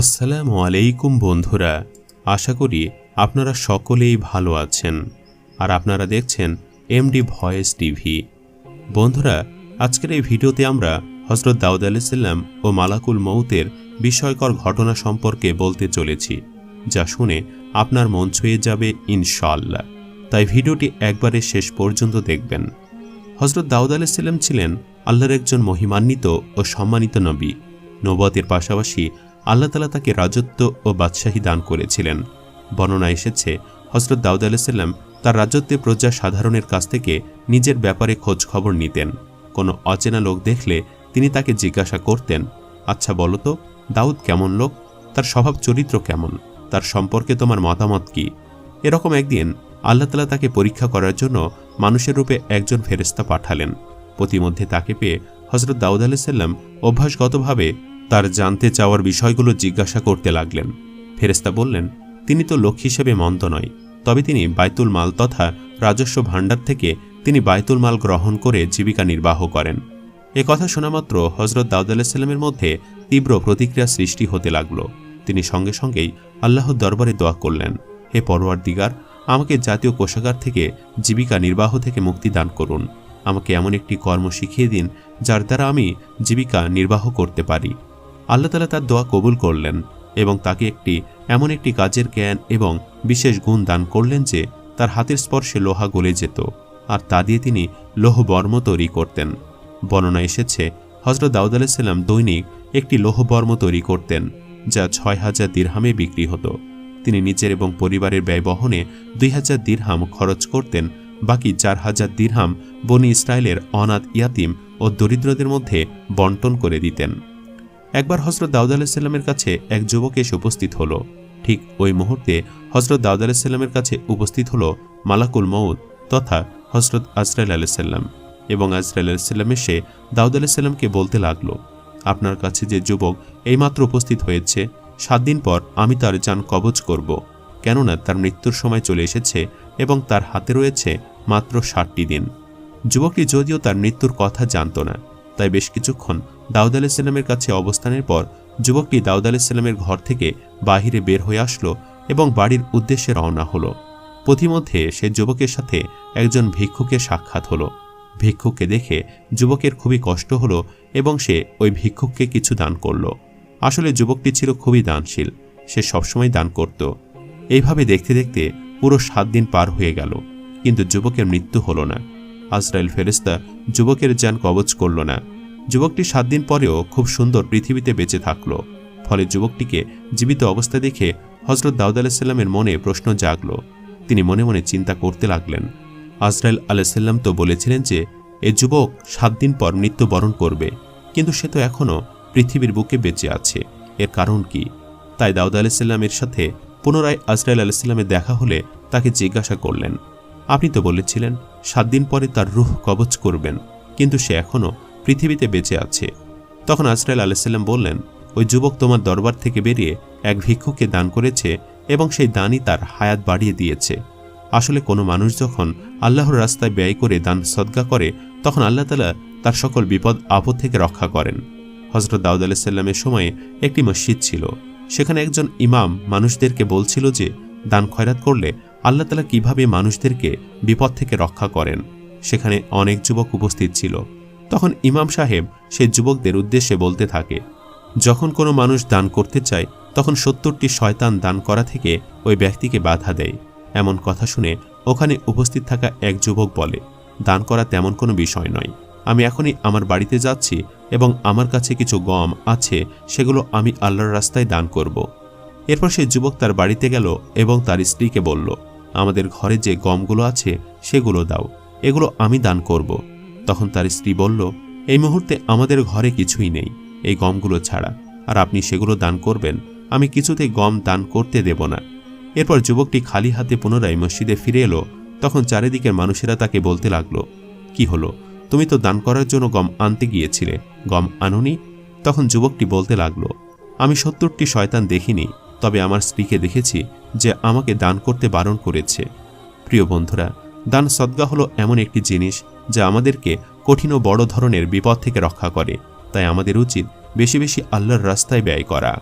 আসসালামু আলাইকুম বন্ধুরা, আশা করি আপনারা সকলেই ভালো আছেন আর আপনারা দেখছেন এমডি ভয়েস টিভি। বন্ধুরা, আজকের এই ভিডিওতে আমরা হজরত দাউদ আলাইসাল্লাম ও মালাকুল মৌতের বিস্ময়কর ঘটনা সম্পর্কে বলতে চলেছি, যা শুনে আপনার মন ছুঁয়ে যাবে ইনশাল্লাহ তাই ভিডিওটি একবারে শেষ পর্যন্ত দেখবেন। হজরত দাউদ আলাইসাল্লাম ছিলেন আল্লাহর একজন মহিমান্বিত ও সম্মানিত নবী। নবতের পাশাপাশি আল্লাহ তালা তাকে রাজত্ব ও বাদশাহী দান করেছিলেন। বর্ণনা এসেছে হজরত দাউদ আলাইসাল্লাম তার রাজত্বে প্রজা সাধারণের কাছ থেকে নিজের ব্যাপারে খোঁজ খবর নিতেন। কোনো অচেনা লোক দেখলে তিনি তাকে জিজ্ঞাসা করতেন আচ্ছা বলো তো, দাউদ কেমন লোক? তার স্বভাব চরিত্র কেমন? তার সম্পর্কে তোমার মতামত কি? এরকম একদিন আল্লাহ তালা তাকে পরীক্ষা করার জন্য মানুষের রূপে একজন ফেরেস্তা পাঠালেন। প্রতিমধ্যে তাকে পেয়ে হজরত দাউদ আলাইসাল্লাম অভ্যাসগতভাবে তার জানতে চাওয়ার বিষয়গুলো জিজ্ঞাসা করতে লাগলেন। ফেরেস্তা বললেন, তিনি তো লোক হিসেবে মন্দ নয়। তবে তিনি বাইতুল মাল তথা রাজস্ব ভাণ্ডার থেকে তিনি বাইতুল মাল গ্রহণ করে জীবিকা নির্বাহ করেন। এ কথা শোনামাত্র হজরত দাউদ আলাহিসাল্লামের মধ্যে তীব্র প্রতিক্রিয়া সৃষ্টি হতে লাগল। তিনি সঙ্গে সঙ্গেই আল্লাহর দরবারে দোয়া করলেন, হে পরোয়ার দিগার আমাকে জাতীয় কোষাগার থেকে জীবিকা নির্বাহ থেকে মুক্তি দান করুন। আমাকে এমন একটি কর্ম শিখিয়ে দিন যার দ্বারা আমি জীবিকা নির্বাহ করতে পারি। আল্লাহ তালা তার দোয়া কবুল করলেন এবং তাকে একটি, এমন একটি কাজের জ্ঞান এবং বিশেষ গুণ দান করলেন যে তার হাতের স্পর্শে লোহা গলে যেত আর তা দিয়ে তিনি লোহ বর্ম তৈরি করতেন। বর্ণনা এসেছে হজরত দাউদ আলাইসাল্লাম দৈনিক একটি লোহ বর্ম তৈরি করতেন, যা ছয় হাজার দিরহামে বিক্রি হতো। তিনি নিজের এবং পরিবারের ব্যয় বহনে দুই হাজার দিরহাম খরচ করতেন, বাকি চার হাজার দিরহাম বনি ইসরায়েলের অনাথ ইয়াতিম ও দরিদ্রদের মধ্যে বন্টন করে দিতেন। একবার হজরত দাউদ আলাহিসাল্লামের কাছে এক যুবক এসে উপস্থিত হলো। ঠিক ওই মুহূর্তে হজরত দাউদ আলাহিসাল্লামের কাছে উপস্থিত হলো মালাকুল মৌদ তথা হজরত আজরাইল আলাইসাল্লাম এবং আজরাইল আলাইসাল্লাম এসে দাউদ আলাইসাল্লামকে বলতে লাগল, আপনার কাছে যে যুবক এইমাত্র উপস্থিত হয়েছে, সাত দিন পর আমি তার যান কবচ করব। কেননা তার মৃত্যুর সময় চলে এসেছে এবং তার হাতে রয়েছে মাত্র ষাটটি দিন। যুবকটি যদিও তার মৃত্যুর কথা জানত না তাই বেশ কিছুক্ষণ দাউদ আলাইসাল্লামের কাছে অবস্থানের পর যুবকটি দাউদ আলাইসাল্লামের ঘর থেকে বাহিরে বের হয়ে আসলো এবং বাড়ির উদ্দেশ্যে রওনা হলো। পথিমধ্যে সে যুবকের সাথে একজন ভিক্ষুকের সাক্ষাৎ হলো। ভিক্ষুককে দেখে যুবকের খুবই কষ্ট হলো এবং সে ওই ভিক্ষুককে কিছু দান করল। আসলে যুবকটি ছিল খুবই দানশীল, সে সবসময় দান করত। এইভাবে দেখতে দেখতে পুরো সাত দিন পার হয়ে গেল, কিন্তু যুবকের মৃত্যু হলো না। আজরাইল ফেরেস্তা যুবকের যান কবচ করল না। যুবকটি সাত দিন পরেও খুব সুন্দর পৃথিবীতে বেঁচে থাকল। ফলে যুবকটিকে জীবিত অবস্থা দেখে হজরত দাউদ আলাহিসাল্লামের মনে প্রশ্ন জাগল। তিনি মনে মনে চিন্তা করতে লাগলেন। আজরাইল আলাহিসাল্লাম তো বলেছিলেন যে, এ যুবক সাত দিন পর মৃত্যুবরণ করবে, কিন্তু সে তো এখনও পৃথিবীর বুকে বেঁচে আছে। এর কারণ কি? তাই দাউদ আলাহিসাল্লামের সাথে পুনরায় আজরাইল আলাহিসাল্লামের দেখা হলে তাকে জিজ্ঞাসা করলেন, আপনি তো বলেছিলেন সাত দিন পরে তার রুহ কবচ করবেন, কিন্তু সে এখনও পৃথিবীতে বেঁচে আছে। তখন আজরাইল আলাইসাল্লাম বললেন, ওই যুবক তোমার দরবার থেকে বেরিয়ে এক ভিক্ষুকে দান করেছে এবং সেই দানই তার হায়াত বাড়িয়ে দিয়েছে। আসলে কোনো মানুষ যখন আল্লাহর রাস্তায় ব্যয় করে দান সদ্গা করে, তখন আল্লাহ তালা তার সকল বিপদ আপদ থেকে রক্ষা করেন। হজরত দাউদ আলাইসাল্লামের সময়ে একটি মসজিদ ছিল। সেখানে একজন ইমাম মানুষদেরকে বলছিল যে, দান খয়রাত করলে আল্লাহ তালা কীভাবে মানুষদেরকে বিপদ থেকে রক্ষা করেন? সেখানে অনেক যুবক উপস্থিত ছিল। তখন ইমাম সাহেব সে যুবকদের উদ্দেশ্যে বলতে থাকে, যখন কোনো মানুষ দান করতে চায়, তখন সত্তরটি শয়তান দান করা থেকে ওই ব্যক্তিকে বাধা দেয়। এমন কথা শুনে ওখানে উপস্থিত থাকা এক যুবক বলে, দান করা তেমন কোনো বিষয় নয়। আমি এখনই আমার বাড়িতে যাচ্ছি এবং আমার কাছে কিছু গম আছে, সেগুলো আমি আল্লাহর রাস্তায় দান করব। এরপর সে যুবক তার বাড়িতে গেল এবং তার স্ত্রীকে বলল আমাদের ঘরে যে গমগুলো আছে, সেগুলো দাও। এগুলো আমি দান করব। তখন তার স্ত্রী বলল, এই মুহূর্তে আমাদের ঘরে কিছুই নেই, এই গমগুলো ছাড়া। আর আপনি সেগুলো দান করবেন, আমি কিছুতে গম দান করতে দেব না। এরপর যুবকটি খালি হাতে পুনরায় মসজিদে ফিরে এলো। তখন চারিদিকের মানুষেরা তাকে বলতে লাগল, কি হলো? তুমি তো দান করার জন্য গম আনতে গিয়েছিলে, গম আনুনি? তখন যুবকটি বলতে লাগল, আমি সত্তরটি শয়তান দেখিনি তবে আমার স্ত্রীকে দেখেছি যে আমাকে দান করতে বারণ করেছে। প্রিয় বন্ধুরা, দান সদ্গা হলো এমন একটি জিনিস যা আমাদেরকে কঠিন ও বড় ধরনের বিপদ থেকে রক্ষা করে। তাই আমাদের উচিত বেশি বেশি আল্লাহর রাস্তায় ব্যয় করা।